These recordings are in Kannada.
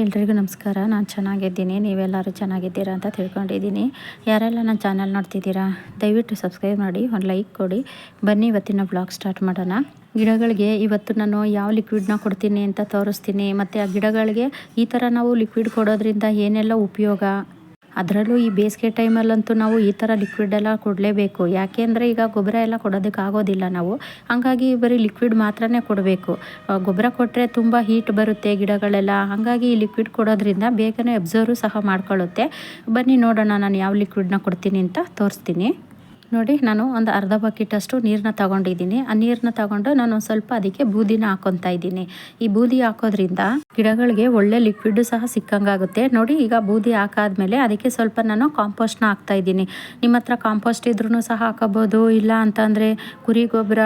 ಎಲ್ರಿಗೂ ನಮಸ್ಕಾರ. ನಾನು ಚೆನ್ನಾಗಿದ್ದೀನಿ. ನೀವೆಲ್ಲರೂ ಚೆನ್ನಾಗಿದ್ದೀರಾ ಅಂತ ತಿಳ್ಕೊಂಡಿದ್ದೀನಿ. ಯಾರೆಲ್ಲ ನನ್ನ ಚಾನಲ್ ನೋಡ್ತಿದ್ದೀರಾ, ದಯವಿಟ್ಟು ಸಬ್ಸ್ಕ್ರೈಬ್ ಮಾಡಿ, ಒಂದು ಲೈಕ್ ಕೊಡಿ. ಬನ್ನಿ, ಇವತ್ತಿನ ಬ್ಲಾಗ್ ಸ್ಟಾರ್ಟ್ ಮಾಡೋಣ. ಗಿಡಗಳಿಗೆ ಇವತ್ತು ನಾನು ಯಾವ ಲಿಕ್ವಿಡ್ನ ಕೊಡ್ತೀನಿ ಅಂತ ತೋರಿಸ್ತೀನಿ. ಮತ್ತು ಆ ಗಿಡಗಳಿಗೆ ಈ ಥರ ನಾವು ಲಿಕ್ವಿಡ್ ಕೊಡೋದ್ರಿಂದ ಏನೆಲ್ಲ ಉಪಯೋಗ ಅದರಲ್ಲೂ ಈ ಬೇಸಿಗೆ ಟೈಮಲ್ಲಂತೂ ನಾವು ಈ ಥರ ಲಿಕ್ವಿಡ್ ಎಲ್ಲ ಕೊಡಲೇಬೇಕು. ಯಾಕೆ ಅಂದರೆ ಈಗ ಗೊಬ್ಬರ ಎಲ್ಲ ಕೊಡೋದಕ್ಕೆ ಆಗೋದಿಲ್ಲ ನಾವು. ಹಾಗಾಗಿ ಬರೀ ಲಿಕ್ವಿಡ್ ಮಾತ್ರನೇ ಕೊಡಬೇಕು. ಗೊಬ್ಬರ ಕೊಟ್ಟರೆ ತುಂಬ ಹೀಟ್ ಬರುತ್ತೆ ಗಿಡಗಳೆಲ್ಲ. ಹಾಗಾಗಿ ಈ ಲಿಕ್ವಿಡ್ ಕೊಡೋದ್ರಿಂದ ಬೇಗನೆ ಅಬ್ಸರ್ವ್ ಸಹ ಮಾಡ್ಕೊಳ್ಳುತ್ತೆ. ಬನ್ನಿ ನೋಡೋಣ ನಾನು ಯಾವ ಲಿಕ್ವಿಡ್ನ ಕೊಡ್ತೀನಿ ಅಂತ ತೋರಿಸ್ತೀನಿ. ನೋಡಿ, ನಾನು ಒಂದು ಅರ್ಧ ಬಕೆಟಷ್ಟು ನೀರನ್ನ ತಗೊಂಡಿದ್ದೀನಿ. ಆ ನೀರನ್ನ ತಗೊಂಡು ನಾನು ಸ್ವಲ್ಪ ಅದಕ್ಕೆ ಬೂದಿನ ಹಾಕೊತಾ ಇದ್ದೀನಿ. ಈ ಬೂದಿ ಹಾಕೋದ್ರಿಂದ ಗಿಡಗಳಿಗೆ ಒಳ್ಳೆ ಲಿಕ್ವಿಡ್ ಸಹ ಸಿಕ್ಕಂಗಾಗುತ್ತೆ. ನೋಡಿ, ಈಗ ಬೂದಿ ಹಾಕಾದ್ಮೇಲೆ ಅದಕ್ಕೆ ಸ್ವಲ್ಪ ನಾನು ಕಾಂಪೋಸ್ಟ್ನ ಹಾಕ್ತಾ ಇದ್ದೀನಿ. ನಿಮ್ಮ ಹತ್ರ ಕಾಂಪೋಸ್ಟ್ ಇದ್ರೂ ಸಹ ಹಾಕಬಹುದು ಇಲ್ಲ ಅಂತಂದರೆ ಕುರಿ ಗೊಬ್ಬರ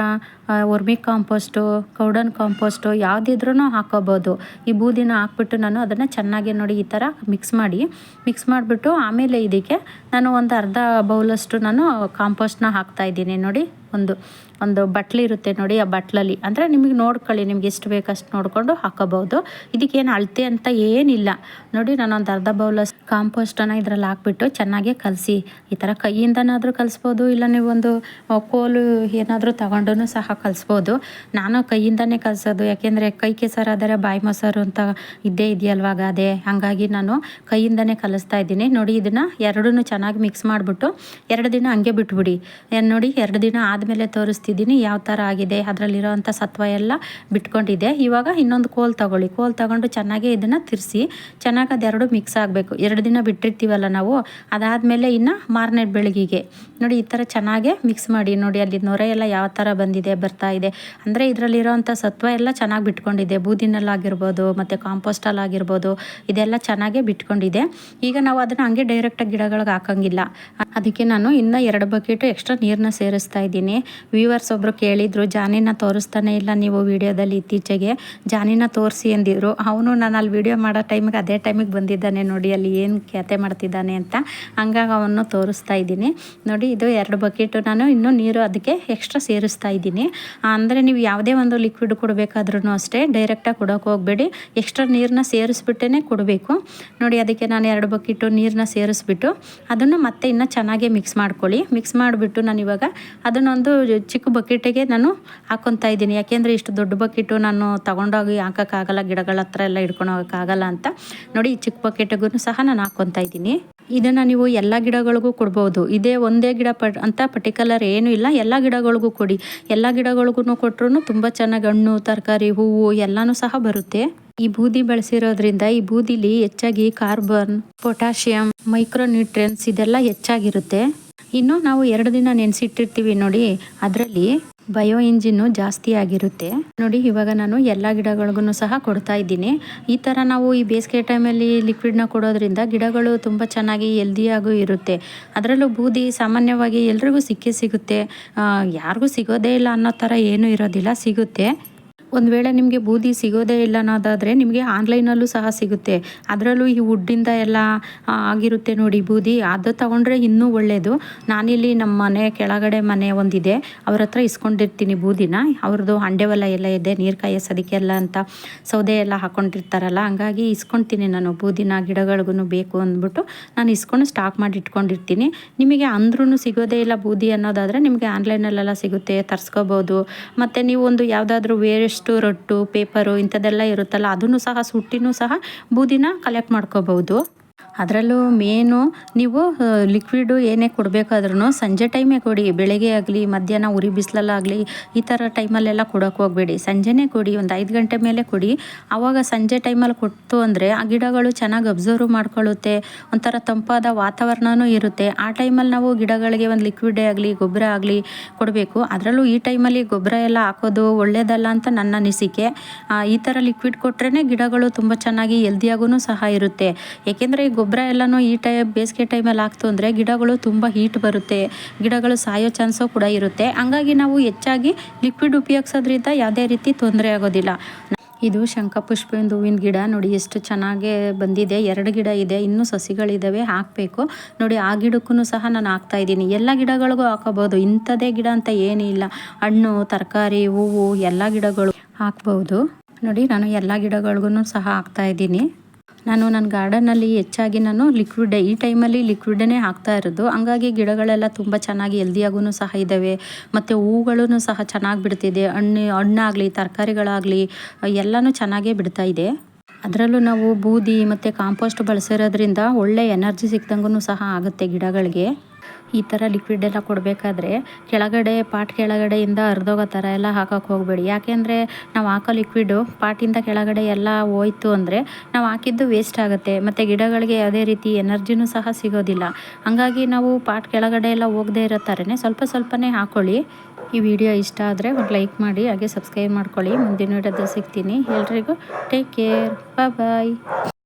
ಒರ್ಮಿ ಕಾಂಪೋಸ್ಟು ಕೌಡನ್ ಕಾಂಪೋಸ್ಟು ಯಾವುದಿದ್ರೂ ಹಾಕೋಬೋದು. ಈ ಬೂದಿನ ಹಾಕ್ಬಿಟ್ಟು ನಾನು ಅದನ್ನು ಚೆನ್ನಾಗಿ ನೋಡಿ ಈ ಥರ ಮಿಕ್ಸ್ ಮಾಡಿ ಮಿಕ್ಸ್ ಮಾಡಿಬಿಟ್ಟು ಆಮೇಲೆ ಇದಕ್ಕೆ ನಾನು ಒಂದು ಅರ್ಧ ಬೌಲಷ್ಟು ನಾನು ಕಾಂಪೋಸ್ಟ್ನ ಹಾಕ್ತಾಯಿದ್ದೀನಿ ನೋಡಿ. ಒಂದು ಒಂದು ಬಟ್ಲು ಇರುತ್ತೆ ನೋಡಿ ಆ ಬಟ್ಲಲ್ಲಿ. ಅಂದರೆ ನಿಮಗೆ ನೋಡ್ಕೊಳ್ಳಿ, ನಿಮ್ಗೆ ಎಷ್ಟು ಬೇಕಷ್ಟು ನೋಡಿಕೊಂಡು ಹಾಕೋಬಹುದು. ಇದಕ್ಕೇನು ಅಳತೆ ಅಂತ ಏನಿಲ್ಲ. ನೋಡಿ ನಾನು ಒಂದು ಅರ್ಧ ಬೌಲಸ್ ಕಾಂಪೋಸ್ಟನ್ನು ಇದರಲ್ಲಿ ಹಾಕ್ಬಿಟ್ಟು ಚೆನ್ನಾಗಿ ಕಲಸಿ, ಈ ಥರ ಕೈಯಿಂದನಾದರೂ ಕಲಿಸ್ಬೋದು, ಇಲ್ಲ ನೀವೊಂದು ಕೋಲು ಏನಾದರೂ ತಗೊಂಡು ಸಹ ಕಲಿಸ್ಬೋದು. ನಾನು ಕೈಯಿಂದನೇ ಕಲಿಸೋದು. ಯಾಕೆಂದರೆ ಕೈ ಕೆಸರಾದರೆ ಬಾಯಿ ಮೊಸರು ಅಂತ ಇದ್ದೇ ಇದೆಯಲ್ವಾಗ ಅದೇ ಹಾಗಾಗಿ ನಾನು ಕೈಯಿಂದನೇ ಕಲಿಸ್ತಾ ಇದ್ದೀನಿ. ನೋಡಿ ಇದನ್ನು ಎರಡೂ ಚೆನ್ನಾಗಿ ಮಿಕ್ಸ್ ಮಾಡಿಬಿಟ್ಟು ಎರಡು ದಿನ ಹಂಗೆ ಬಿಟ್ಬಿಡಿ. ನೋಡಿ ಎರಡು ದಿನ ಆದಮೇಲೆ ತೋರಿಸ್ತಿದ್ದೀನಿ ಯಾವ ಥರ ಆಗಿದೆ ಅದರಲ್ಲಿರೋವಂಥ ಸತ್ವ ಎಲ್ಲ ಬಿಟ್ಕೊಂಡಿದೆ. ಇವಾಗ ಇನ್ನೊಂದು ಕೋಲ್ ತಗೊಳ್ಳಿ. ಕೋಲ್ ತಗೊಂಡು ಚೆನ್ನಾಗಿ ಇದನ್ನು ತಿರ್ಸಿ, ಚೆನ್ನಾಗಿ ಅದೆರಡು ಮಿಕ್ಸ್ ಆಗಬೇಕು. ಎರಡು ದಿನ ಬಿಟ್ಟಿರ್ತೀವಲ್ಲ ನಾವು, ಅದಾದಮೇಲೆ ಇನ್ನು ಮಾರನೇ ಬೆಳಗಿಗೆ ನೋಡಿ, ಈ ಥರ ಚೆನ್ನಾಗೇ ಮಿಕ್ಸ್ ಮಾಡಿ. ನೋಡಿ, ಅಲ್ಲಿ ನೊರೆ ಎಲ್ಲ ಯಾವ ಥರ ಬಂದಿದೆ, ಬರ್ತಾ ಇದೆ. ಅಂದರೆ ಇದರಲ್ಲಿರೋವಂಥ ಸತ್ವ ಎಲ್ಲ ಚೆನ್ನಾಗಿ ಬಿಟ್ಕೊಂಡಿದೆ. ಬೂದಿನಲ್ಲಾಗಿರ್ಬೋದು, ಮತ್ತು ಕಾಂಪೋಸ್ಟಲ್ಲಾಗಿರ್ಬೋದು, ಇದೆಲ್ಲ ಚೆನ್ನಾಗೇ ಬಿಟ್ಕೊಂಡಿದೆ. ಈಗ ನಾವು ಅದನ್ನು ಹಂಗೆ ಡೈರೆಕ್ಟಾಗಿ ಗಿಡಗಳಿಗೆ ಹಾಕಂಗಿಲ್ಲ. ಅದಕ್ಕೆ ನಾನು ಇನ್ನೂ ಎರಡು ಬಕೆಟು ಎಕ್ಸ್ಟ್ರಾ ನೀರನ್ನ ಸೇರಿಸ್ತಾ ಇದ್ದೀನಿ. ವ್ಯೂವರ್ಸ್ ಒಬ್ಬರು ಕೇಳಿದರು, ಜಾನಿನ ತೋರಿಸ್ತಾನೆ ಇಲ್ಲ ನೀವು ವಿಡಿಯೋದಲ್ಲಿ ಇತ್ತೀಚೆಗೆ? ಜಾನಿನ ತೋರಿಸಿ ಅಂದಿದ್ರು. ಅವನು ನಾನು ಅಲ್ಲಿ ವಿಡಿಯೋ ಮಾಡೋ ಟೈಮಿಗೆ ಅದೇ ಟೈಮಿಗೆ ಬಂದಿದ್ದಾನೆ ನೋಡಿ, ಅಲ್ಲಿ ಏನು ಖ್ಯಾತೆ ಮಾಡ್ತಿದ್ದಾನೆ ಅಂತ. ಹಂಗಾಗಿ ಅವನು ತೋರಿಸ್ತಾ ಇದ್ದೀನಿ. ನೋಡಿ, ಇದು ಎರಡು ಬಕೆಟು. ನಾನು ಇನ್ನೂ ನೀರು ಅದಕ್ಕೆ ಎಕ್ಸ್ಟ್ರಾ ಸೇರಿಸ್ತಾ ಇದ್ದೀನಿ. ಅಂದರೆ ನೀವು ಯಾವುದೇ ಒಂದು ಲಿಕ್ವಿಡ್ ಕೊಡಬೇಕಾದ್ರೂ ಅಷ್ಟೇ ಡೈರೆಕ್ಟಾಗಿ ಕೊಡೋಕೆ ಹೋಗಬೇಡಿ. ಎಕ್ಸ್ಟ್ರಾ ನೀರನ್ನ ಸೇರಿಸ್ಬಿಟ್ಟೇ ಕೊಡಬೇಕು. ನೋಡಿ, ಅದಕ್ಕೆ ನಾನು ಎರಡು ಬಕೆಟು ನೀರನ್ನ ಸೇರಿಸ್ಬಿಟ್ಟು ಅದನ್ನು ಮತ್ತೆ ಇನ್ನೂ ಚೆನ್ನಾಗಿ ಮಿಕ್ಸ್ ಮಾಡ್ಕೊಳ್ಳಿ. ಮಿಕ್ಸ್ ಮಾಡಿಬಿಟ್ಟು ನಾನು ಇವಾಗ ಅದನ್ನೊಂದು ಚಿಕ್ಕ ಬಕೆಟಿಗೆ ನಾನು ಹಾಕೊತ ಇದ್ದೀನಿ. ಯಾಕೆಂದರೆ ಇಷ್ಟು ದೊಡ್ಡ ಬಕೆಟು ನಾನು ತೊಗೊಂಡೋಗಿ ಹಾಕೋಕ್ಕಾಗಲ್ಲ, ಗಿಡಗಳ ಹತ್ರ ಎಲ್ಲ ಹಿಡ್ಕೊಂಡು ಹೋಗೋಕ್ಕಾಗಲ್ಲ ಅಂತ. ನೋಡಿ ಈ ಚಿಕ್ಕ ಬಕೆಟಿಗೂ ಸಹ ನಾನು ಹಾಕೊತಾ ಇದ್ದೀನಿ. ಇದನ್ನು ನೀವು ಎಲ್ಲ ಗಿಡಗಳಿಗೂ ಕೊಡ್ಬೋದು. ಇದೇ ಒಂದೇ ಗಿಡ ಪ ಅಂತ ಪರ್ಟಿಕ್ಯುಲರ್ ಏನೂ ಇಲ್ಲ. ಎಲ್ಲ ಗಿಡಗಳಿಗೂ ಕೊಡಿ. ಎಲ್ಲ ಗಿಡಗಳಿಗೂ ಕೊಟ್ಟರು ತುಂಬ ಚೆನ್ನಾಗಿ ಹಣ್ಣು, ತರಕಾರಿ, ಹೂವು ಎಲ್ಲನೂ ಸಹ ಬರುತ್ತೆ. ಈ ಬೂದಿ ಬಳಸಿರೋದ್ರಿಂದ ಈ ಬೂದಿಲಿ ಹೆಚ್ಚಾಗಿ ಕಾರ್ಬನ್, ಪೊಟ್ಯಾಷಿಯಂ ಮೈಕ್ರೋ ನ್ಯೂಟ್ರಿಯನ್ಸ್ ಇದೆಲ್ಲ ಹೆಚ್ಚಾಗಿರುತ್ತೆ. ಇನ್ನು ನಾವು ಎರಡು ದಿನ ನೆನೆಸಿಟ್ಟಿರ್ತೀವಿ ನೋಡಿ, ಅದರಲ್ಲಿ ಬಯೋ ಇಂಜಿನ್ನು ಜಾಸ್ತಿ ಆಗಿರುತ್ತೆ. ನೋಡಿ, ಇವಾಗ ನಾನು ಎಲ್ಲ ಗಿಡಗಳಿಗೂ ಸಹ ಕೊಡ್ತಾ ಇದ್ದೀನಿ. ಈ ಥರ ನಾವು ಈ ಬೇಸಿಗೆ ಟೈಮಲ್ಲಿ ಲಿಕ್ವಿಡ್ನ ಕೊಡೋದ್ರಿಂದ ಗಿಡಗಳು ತುಂಬ ಚೆನ್ನಾಗಿ ಹೆಲ್ದಿಯಾಗೂ ಇರುತ್ತೆ. ಅದರಲ್ಲೂ ಬೂದಿ ಸಾಮಾನ್ಯವಾಗಿ ಎಲ್ರಿಗೂ ಸಿಕ್ಕೇ ಸಿಗುತ್ತೆ. ಯಾರಿಗೂ ಸಿಗೋದೇ ಇಲ್ಲ ಅನ್ನೋ ಥರ ಏನೂ ಇರೋದಿಲ್ಲ, ಸಿಗುತ್ತೆ. ಒಂದು ವೇಳೆ ನಿಮಗೆ ಬೂದಿ ಸಿಗೋದೇ ಇಲ್ಲ ಅನ್ನೋದಾದರೆ ನಿಮಗೆ ಆನ್ಲೈನಲ್ಲೂ ಸಹ ಸಿಗುತ್ತೆ. ಅದರಲ್ಲೂ ಈ ವುಡ್ಡಿಂದ ಎಲ್ಲ ಆಗಿರುತ್ತೆ ನೋಡಿ ಬೂದಿ. ಅದು ತಗೊಂಡ್ರೆ ಇನ್ನೂ ಒಳ್ಳೆಯದು ನಾನಿಲ್ಲಿ ನಮ್ಮ ಮನೆ ಕೆಳಗಡೆ ಮನೆ ಒಂದಿದೆ. ಅವ್ರ ಹತ್ರ ಇಸ್ಕೊಂಡಿರ್ತೀನಿ ಬೂದಿನ. ಅವ್ರದ್ದು ಹಂಡೆ ಎಲ್ಲ ಇದೆ ನೀರು ಕಾಯಿಸೋದಕ್ಕೆಲ್ಲ ಅಂತ ಸೌದೆ ಎಲ್ಲ ಹಾಕ್ಕೊಂಡಿರ್ತಾರಲ್ಲ ಹಂಗಾಗಿ ಇಸ್ಕೊಳ್ತೀನಿ ನಾನು ಬೂದಿನ ಗಿಡಗಳಿಗೂ ಬೇಕು ಅಂದ್ಬಿಟ್ಟು ನಾನು ಇಸ್ಕೊಂಡು ಸ್ಟಾಕ್ ಮಾಡಿ ಇಟ್ಕೊಂಡಿರ್ತೀನಿ. ನಿಮಗೆ ಅಂದ್ರೂ ಸಿಗೋದೇ ಇಲ್ಲ ಬೂದಿ ಅನ್ನೋದಾದರೆ ನಿಮಗೆ ಆನ್ಲೈನಲ್ಲೆಲ್ಲ ಸಿಗುತ್ತೆ, ತರಿಸ್ಕೋಬೋದು. ಮತ್ತು ನೀವು ಒಂದು ಯಾವುದಾದ್ರೂ ವೇಸ್ಟ್ ಎಷ್ಟು ರೊಟ್ಟು ಪೇಪರು ಇಂಥದ್ದೆಲ್ಲ ಇರುತ್ತಲ್ಲ ಅದನ್ನು ಸಹ ಸುಟ್ಟಿನೂ ಸಹ ಬೂದಿನ ಕಲೆಕ್ಟ್ ಮಾಡ್ಕೋಬಹುದು. ಅದರಲ್ಲೂ ಮೇನು ನೀವು ಲಿಕ್ವಿಡು ಏನೇ ಕೊಡಬೇಕಾದ್ರೂ ಸಂಜೆ ಟೈಮೇ ಕೊಡಿ, ಬೆಳಗ್ಗೆ ಆಗಲಿ, ಮಧ್ಯಾಹ್ನ ಉರಿ ಬಿಸಿಲಲ್ಲಾಗಲಿ ಈ ಥರ ಟೈಮಲ್ಲೆಲ್ಲ ಕೊಡೋಕೆ ಹೋಗಬೇಡಿ. ಸಂಜೆನೇ ಕೊಡಿ, ಒಂದು ಐದು ಗಂಟೆ ಮೇಲೆ ಕೊಡಿ. ಆವಾಗ ಸಂಜೆ ಟೈಮಲ್ಲಿ ಕೊಟ್ಟು ಅಂದರೆ ಆ ಗಿಡಗಳು ಚೆನ್ನಾಗಿ ಅಬ್ಸರ್ವ್ ಮಾಡ್ಕೊಳ್ಳುತ್ತೆ, ಒಂಥರ ತಂಪಾದ ವಾತಾವರಣವೂ ಇರುತ್ತೆ. ಆ ಟೈಮಲ್ಲಿ ನಾವು ಗಿಡಗಳಿಗೆ ಒಂದು ಲಿಕ್ವಿಡೇ ಆಗಲಿ, ಗೊಬ್ಬರ ಆಗಲಿ ಕೊಡಬೇಕು. ಅದರಲ್ಲೂ ಈ ಟೈಮಲ್ಲಿ ಗೊಬ್ಬರ ಎಲ್ಲ ಹಾಕೋದು ಒಳ್ಳೆಯದಲ್ಲ ಅಂತ ನನ್ನ ಅನಿಸಿಕೆ. ಈ ಥರ ಲಿಕ್ವಿಡ್ ಕೊಟ್ರೇ ಗಿಡಗಳು ತುಂಬ ಚೆನ್ನಾಗಿ ಹೆಲ್ದಿಯಾಗೂ ಸಹ ಇರುತ್ತೆ. ಏಕೆಂದರೆ ಗೊಬ್ಬರ ಎಲ್ಲಾನು ಈ ಟೈ, ಬೇಸಿಗೆ ಟೈಮಲ್ಲಿ ಹಾಕ್ತು ಅಂದರೆ ಗಿಡಗಳು ತುಂಬ ಹೀಟ್ ಬರುತ್ತೆ. ಗಿಡಗಳು ಸಾಯೋ ಚಾನ್ಸು ಕೂಡ ಇರುತ್ತೆ. ಹಂಗಾಗಿ ನಾವು ಹೆಚ್ಚಾಗಿ ಲಿಕ್ವಿಡ್ ಉಪಯೋಗಿಸೋದ್ರಿಂದ ಯಾವುದೇ ರೀತಿ ತೊಂದರೆ ಆಗೋದಿಲ್ಲ. ಇದು ಶಂಖಪುಷ್ಪದ ಹೂವಿನ ಗಿಡ. ನೋಡಿ ಎಷ್ಟು ಚೆನ್ನಾಗೇ ಬಂದಿದೆ. ಎರಡು ಗಿಡ ಇದೆ. ಇನ್ನೂ ಸಸಿಗಳಿದ್ದಾವೆ ಹಾಕಬೇಕು. ನೋಡಿ ಆ ಗಿಡಕ್ಕೂ ಸಹ ನಾನು ಹಾಕ್ತಾ ಇದ್ದೀನಿ. ಎಲ್ಲ ಗಿಡಗಳಿಗೂ ಹಾಕೋಬೋದು. ಇಂಥದೇ ಗಿಡ ಅಂತ ಏನಿಲ್ಲ ಹಣ್ಣು, ತರಕಾರಿ, ಹೂವು, ಎಲ್ಲ ಗಿಡಗಳು ಹಾಕ್ಬೋದು. ನೋಡಿ ನಾನು ಎಲ್ಲ ಗಿಡಗಳಿಗೂ ಸಹ ಹಾಕ್ತಾ ಇದ್ದೀನಿ. ನಾನು ನನ್ನ ಗಾರ್ಡನಲ್ಲಿ ಹೆಚ್ಚಾಗಿ ನಾನು ಲಿಕ್ವಿಡ್, ಈ ಟೈಮಲ್ಲಿ ಲಿಕ್ವಿಡನ್ನೇ ಹಾಕ್ತಾ ಇರೋದು. ಹಂಗಾಗಿ ಗಿಡಗಳೆಲ್ಲ ತುಂಬ ಚೆನ್ನಾಗಿ ಹೆಲ್ದಿಯಾಗೂ ಸಹ ಇದ್ದಾವೆ ಮತ್ತು ಹೂಗಳೂ ಸಹ ಚೆನ್ನಾಗಿ ಬಿಡ್ತಿದೆ. ಹಣ್ಣು, ಹಣ್ಣಾಗಲಿ, ತರಕಾರಿಗಳಾಗಲಿ, ಎಲ್ಲನೂ ಚೆನ್ನಾಗೇ ಬಿಡ್ತಾ ಇದೆ. ಅದರಲ್ಲೂ ನಾವು ಬೂದಿ ಮತ್ತು ಕಾಂಪೋಸ್ಟ್ ಬಳಸಿರೋದ್ರಿಂದ ಒಳ್ಳೆ ಎನರ್ಜಿ ಸಿಕ್ದಂಗೂ ಸಹ ಆಗುತ್ತೆ ಗಿಡಗಳಿಗೆ. ಈ ಥರ ಲಿಕ್ವಿಡ್ ಎಲ್ಲ ಕೊಡಬೇಕಾದ್ರೆ ಕೆಳಗಡೆ ಪಾಟ್ ಕೆಳಗಡೆಯಿಂದ ಹರಿದೋಗೋ ಥರ ಎಲ್ಲ ಹಾಕೋಕೆ ಹೋಗಬೇಡಿ. ಯಾಕೆಂದರೆ ನಾವು ಹಾಕೋ ಲಿಕ್ವಿಡು ಪಾಟಿಂದ ಕೆಳಗಡೆ ಎಲ್ಲ ಹೋಯ್ತು ಅಂದರೆ ನಾವು ಹಾಕಿದ್ದು ವೇಸ್ಟ್ ಆಗುತ್ತೆ. ಮತ್ತು ಗಿಡಗಳಿಗೆ ಯಾವುದೇ ರೀತಿ ಎನರ್ಜಿನೂ ಸಹ ಸಿಗೋದಿಲ್ಲ. ಹಾಗಾಗಿ ನಾವು ಪಾಟ್ ಕೆಳಗಡೆ ಎಲ್ಲ ಹೋಗದೇ ಇರೋ ಥರನೇ ಸ್ವಲ್ಪ ಸ್ವಲ್ಪನೇ ಹಾಕ್ಕೊಳ್ಳಿ ಈ ವಿಡಿಯೋ ಇಷ್ಟ ಆದರೆ ಒಂದು ಲೈಕ್ ಮಾಡಿ, ಹಾಗೆ ಸಬ್ಸ್ಕ್ರೈಬ್ ಮಾಡ್ಕೊಳ್ಳಿ. ಮುಂದಿನ ವಿಡಿಯೋದಲ್ಲಿ ಸಿಗ್ತೀನಿ. ಎಲ್ರಿಗೂ ಟೇಕ್ ಕೇರ್ ಬಾಯ್